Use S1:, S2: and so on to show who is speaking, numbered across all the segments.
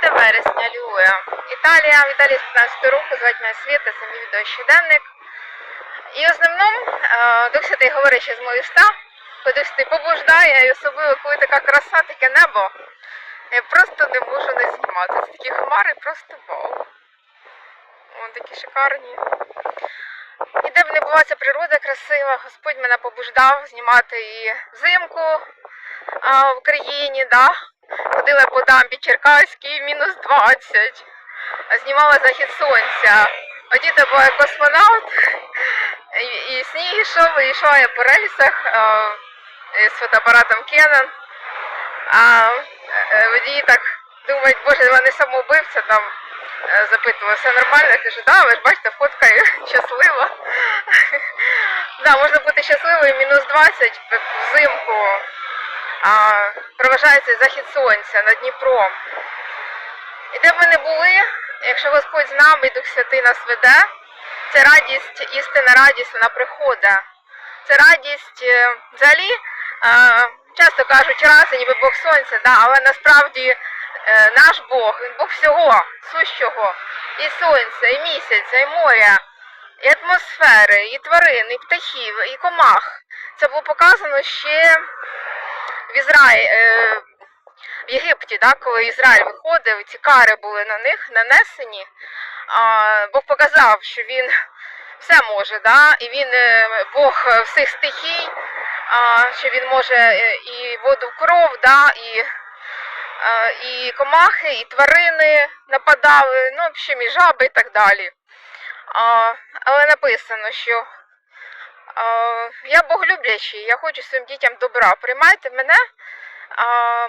S1: 5 вересня, алілуя. Італія, Італія з 15 року, звать мене Світа, це мій відеощоденник. І в основному е, Дух Святий говорить ще з моїх коли Дух Святий побуждає, і особливо, коли така краса, таке небо, я просто не можу не знімати. Це такі хмари, просто вау. Вон такі шикарні. І де б не була ця природа красива, Господь мене побуждав знімати і взимку а, в Україні, да. Ходила по дамбі Черкаській, мінус 20. Знімала захід сонця. Одіта була як космонавт, і, і сніг йшов, і йшла я по рельсах а, з фотоапаратом Canon. А е, водії так думають, боже, вони самоубивця там е, запитували, все нормально? Я кажу, да, ви ж бачите, фоткаю щаслива. да, можна бути щасливою, мінус 20 взимку. Проважається захід сонця над Дніпром. І де б ми не були, якщо Господь з нами і Дух Святий нас веде, це радість, істинна радість, вона приходить. Це радість е, взагалі, е, часто кажуть, раз, ніби Бог сонця, да, але насправді е, наш Бог, він Бог всього, сущого, і сонця, і місяця, і моря, і атмосфери, і тварин, і птахів, і комах. Це було показано ще в Ізраїлі, е, в Єгипті, да, коли Ізраїль виходив, ці кари були на них нанесені. Бог показав, що він все може, да, і він е, Бог всіх стихій, що він може е, і воду в кров, да, і, і комахи, і тварини нападали, ну, в общем, і жаби і так далі. Але написано, що я Бог люблячий, я хочу своїм дітям добра. Приймайте мене,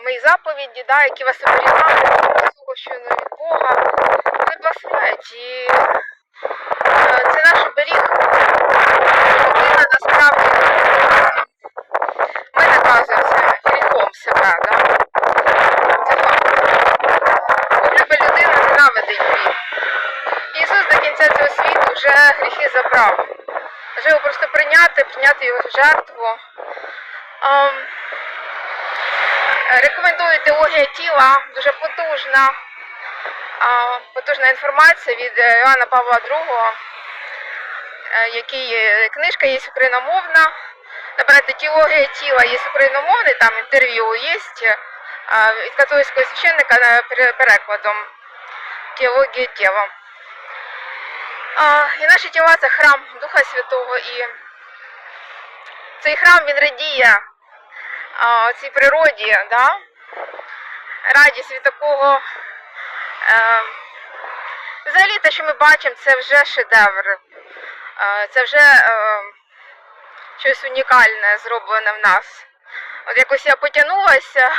S1: мої заповіді, да, які вас що не від Бога, вони благословляють. І е, це наш оберіг. Людина насправді ми наказуємося гріхом себе. Да? Це факт. Любить ненавидить гріх. Ісус до кінця цього світу вже гріхи забрав. Вже його просто прийняти, прийняти його жертву. Ем, рекомендую теологія тіла, дуже потужна, а, потужна інформація від е, Іоанна Павла II, е, який книжка є україномовна. Набрати теологія тіла є україномовний, там інтерв'ю є е, від католицького священника перекладом теологія тіла. І наші тіла це храм Духа Святого, і цей храм він радіє цій природі, да? радість від такого. Е, взагалі те, що ми бачимо, це вже шедевр. Е, це вже е, щось унікальне зроблене в нас. От якось я потягнулася,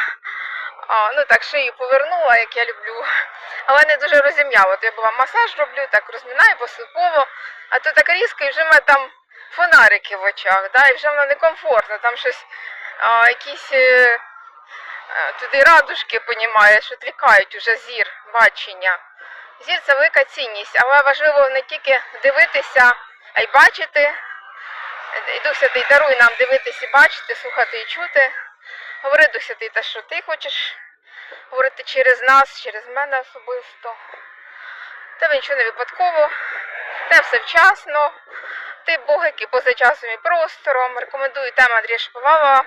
S1: а, ну так шию повернула, як я люблю, але не дуже розім'яла. От я була масаж роблю, так розмінаю поступово, а то так різко, і вже в мене там фонарики в очах, да, і вже воно некомфортно, там щось, а, якісь е, е, туди радужки, понімаєш, відвлікають уже зір, бачення. Зір це велика цінність, але важливо не тільки дивитися, а й бачити. І Дух Святий даруй нам дивитися і бачити, слухати і чути. Говори, Дух Святий, те, що ти хочеш говорити через нас, через мене особисто. Тебе нічого не випадково, те все вчасно. Ти Бог, який поза часом і простором. Рекомендую тему Андрія Шиповала,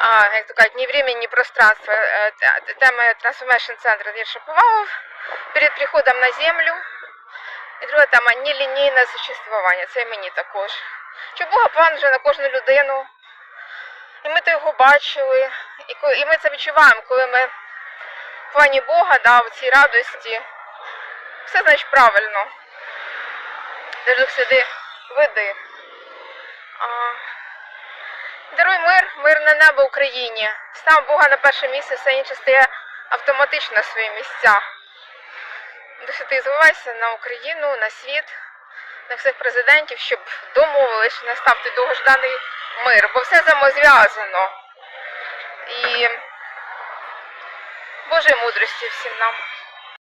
S1: а, як то кажуть, ні времени, ні пространства. Е, Тема Transformation Center Андрій Шиповалов перед приходом на землю. І друга тема нелінійне существування. Це і мені також. Що Бога план вже на кожну людину. І ми то його бачили. І, коли, і ми це відчуваємо, коли ми в плані Бога, да, в цій радості. Все значить правильно. Де Дух сюди веди. А, Даруй мир, мирне небо Україні. Став Бога на перше місце, все інше стає автоматично на свої місця. Дух Святий, звивайся на Україну, на світ, на всіх президентів, щоб домовились, що настав той довгожданий мир, бо все взаємозв'язано. І Божої мудрості всім нам.